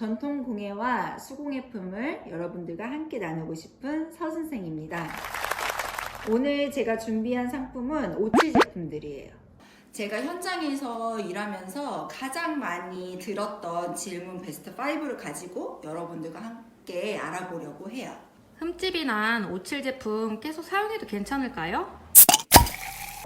전통 공예와 수공예 품을 여러분들과 함께 나누고 싶은 서선생입니다. 오늘 제가 준비한 상품은 오치 제품들이에요. 제가 현장에서 일하면서 가장 많이 들었던 질문 베스트 5를 가지고 여러분들과 함께 알아보려고 해요. 흠집이 난 오칠 제품 계속 사용해도 괜찮을까요?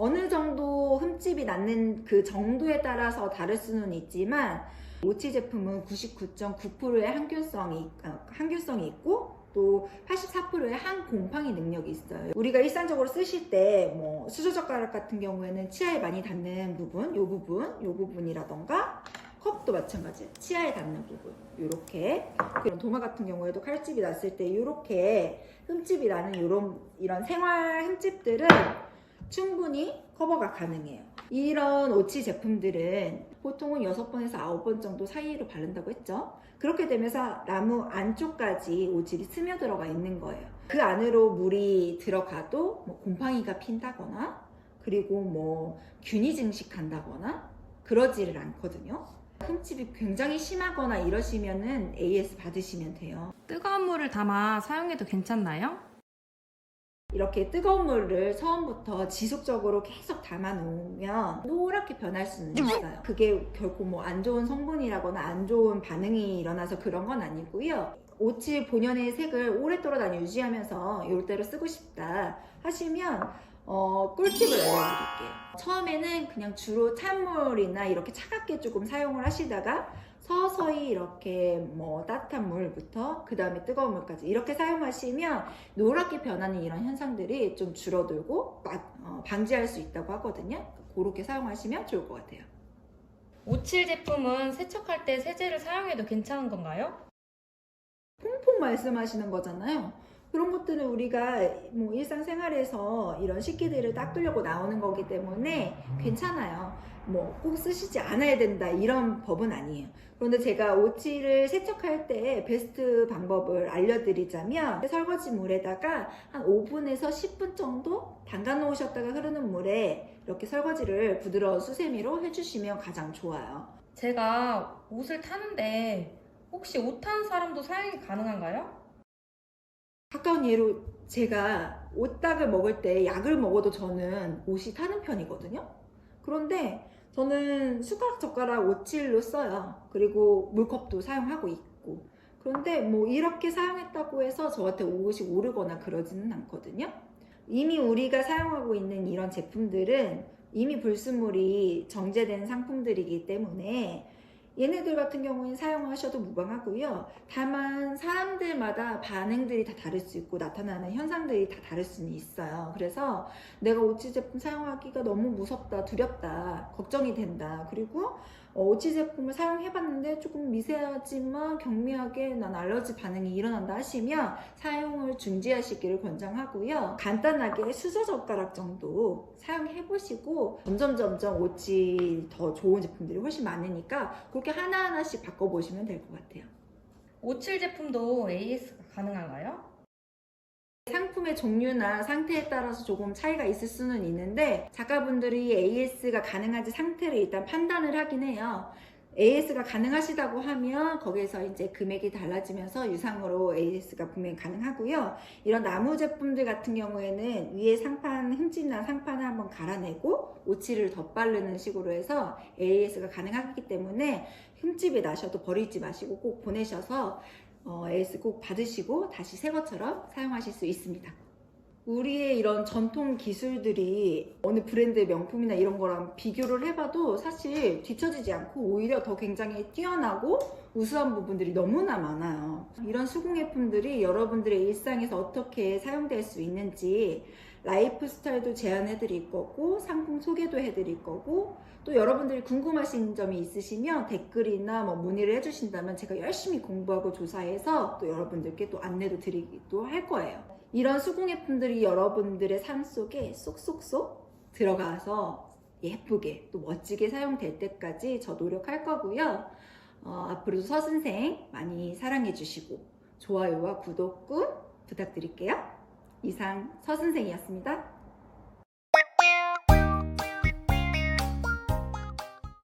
어느 정도 흠집이 났는 그 정도에 따라서 다를 수는 있지만 오치 제품은 99.9%의 항균성이 어, 항균성이 있고 또 84%의 항곰팡이 능력이 있어요. 우리가 일상적으로 쓰실 때 뭐 수저젓가락 같은 경우에는 치아에 많이 닿는 부분, 요 부분, 요 부분이라던가 컵도 마찬가지 치아에 닿는 부분 이렇게 그런 도마 같은 경우에도 칼집이 났을 때 이렇게 흠집이 나는 이런 이런 생활 흠집들은 충분히 커버가 가능해요. 이런 오치 제품들은 보통은 6번에서 9번 정도 사이로 바른다고 했죠. 그렇게 되면서 나무 안쪽까지 오질이 스며들어가 있는 거예요. 그 안으로 물이 들어가도 뭐 곰팡이가 핀다거나 그리고 뭐 균이 증식한다거나 그러지를 않거든요. 흠집이 굉장히 심하거나 이러시면은 AS 받으시면 돼요. 뜨거운 물을 담아 사용해도 괜찮나요? 이렇게 뜨거운 물을 처음부터 지속적으로 계속 담아 놓으면 노랗게 변할 수는 있어요. 그게 결코 뭐 안 좋은 성분이라거나 안 좋은 반응이 일어나서 그런 건 아니고요. 오칠 본연의 색을 오랫동안 유지하면서 이럴 대로 쓰고 싶다 하시면 어, 꿀팁을 알려드릴게요. 처음에는 그냥 주로 찬물이나 이렇게 차갑게 조금 사용을 하시다가 서서히 이렇게 뭐 따뜻한 물부터 그 다음에 뜨거운 물까지 이렇게 사용하시면 노랗게 변하는 이런 현상들이 좀 줄어들고 막, 어, 방지할 수 있다고 하거든요. 그렇게 사용하시면 좋을 것 같아요. 오칠 제품은 세척할 때 세제를 사용해도 괜찮은 건가요? 퐁퐁 말씀하시는 거잖아요. 그런 것들은 우리가 뭐 일상생활에서 이런 식기들을 닦으려고 나오는 거기 때문에 괜찮아요. 뭐 꼭 쓰시지 않아야 된다 이런 법은 아니에요. 그런데 제가 오치를 세척할 때 베스트 방법을 알려드리자면 설거지 물에다가 한 5분에서 10분 정도 담가 놓으셨다가 흐르는 물에 이렇게 설거지를 부드러운 수세미로 해주시면 가장 좋아요. 제가 옷을 타는데 혹시 옷 타는 사람도 사용이 가능한가요? 가까운 예로 제가 오딱을 먹을 때 약을 먹어도 저는 옷이 타는 편이거든요. 그런데 저는 숟가락 젓가락 오칠로 써요. 그리고 물컵도 사용하고 있고. 그런데 뭐 이렇게 사용했다고 해서 저한테 옷이 오르거나 그러지는 않거든요. 이미 우리가 사용하고 있는 이런 제품들은 이미 불순물이 정제된 상품들이기 때문에 얘네들 같은 경우는 사용하셔도 무방하고요. 다만 사람들마다 반응들이 다 다를 수 있고 나타나는 현상들이 다 다를 수는 있어요. 그래서 내가 오치 제품 사용하기가 너무 무섭다, 두렵다, 걱정이 된다. 그리고 어, 오치 제품을 사용해봤는데 조금 미세하지만 경미하게 난 알러지 반응이 일어난다 하시면 사용을 중지하시기를 권장하고요. 간단하게 수저 젓가락 정도 사용해보시고 점점 점점 오치 더 좋은 제품들이 훨씬 많으니까 그렇게 하나하나씩 바꿔보시면 될 것 같아요. 오칠 제품도 AS가 가능한가요? 상품의 종류나 상태에 따라서 조금 차이가 있을 수는 있는데 작가분들이 AS가 가능한지 상태를 일단 판단을 하긴 해요. AS가 가능하시다고 하면 거기에서 이제 금액이 달라지면서 유상으로 AS가 분명히 가능하고요. 이런 나무 제품들 같은 경우에는 위에 상판 흠집난 상판을 한번 갈아내고 오치를 덧바르는 식으로 해서 AS가 가능하기 때문에 흠집이 나셔도 버리지 마시고 꼭 보내셔서 어, AS 꼭 받으시고 다시 새 것처럼 사용하실 수 있습니다. 우리의 이런 전통 기술들이 어느 브랜드의 명품이나 이런 거랑 비교를 해봐도 사실 뒤처지지 않고 오히려 더 굉장히 뛰어나고 우수한 부분들이 너무나 많아요. 이런 수공예품들이 여러분들의 일상에서 어떻게 사용될 수 있는지 라이프 스타일도 제안해 드릴 거고 상품 소개도 해 드릴 거고 또 여러분들이 궁금하신 점이 있으시면 댓글이나 뭐 문의를 해 주신다면 제가 열심히 공부하고 조사해서 또 여러분들께 또 안내도 드리기도 할 거예요. 이런 수공예품들이 여러분들의 삶 속에 쏙쏙쏙 들어가서 예쁘게 또 멋지게 사용될 때까지 저 노력할 거고요. 어, 앞으로도 서선생 많이 사랑해 주시고 좋아요와 구독 꾹 부탁드릴게요. 이상 서선생이었습니다.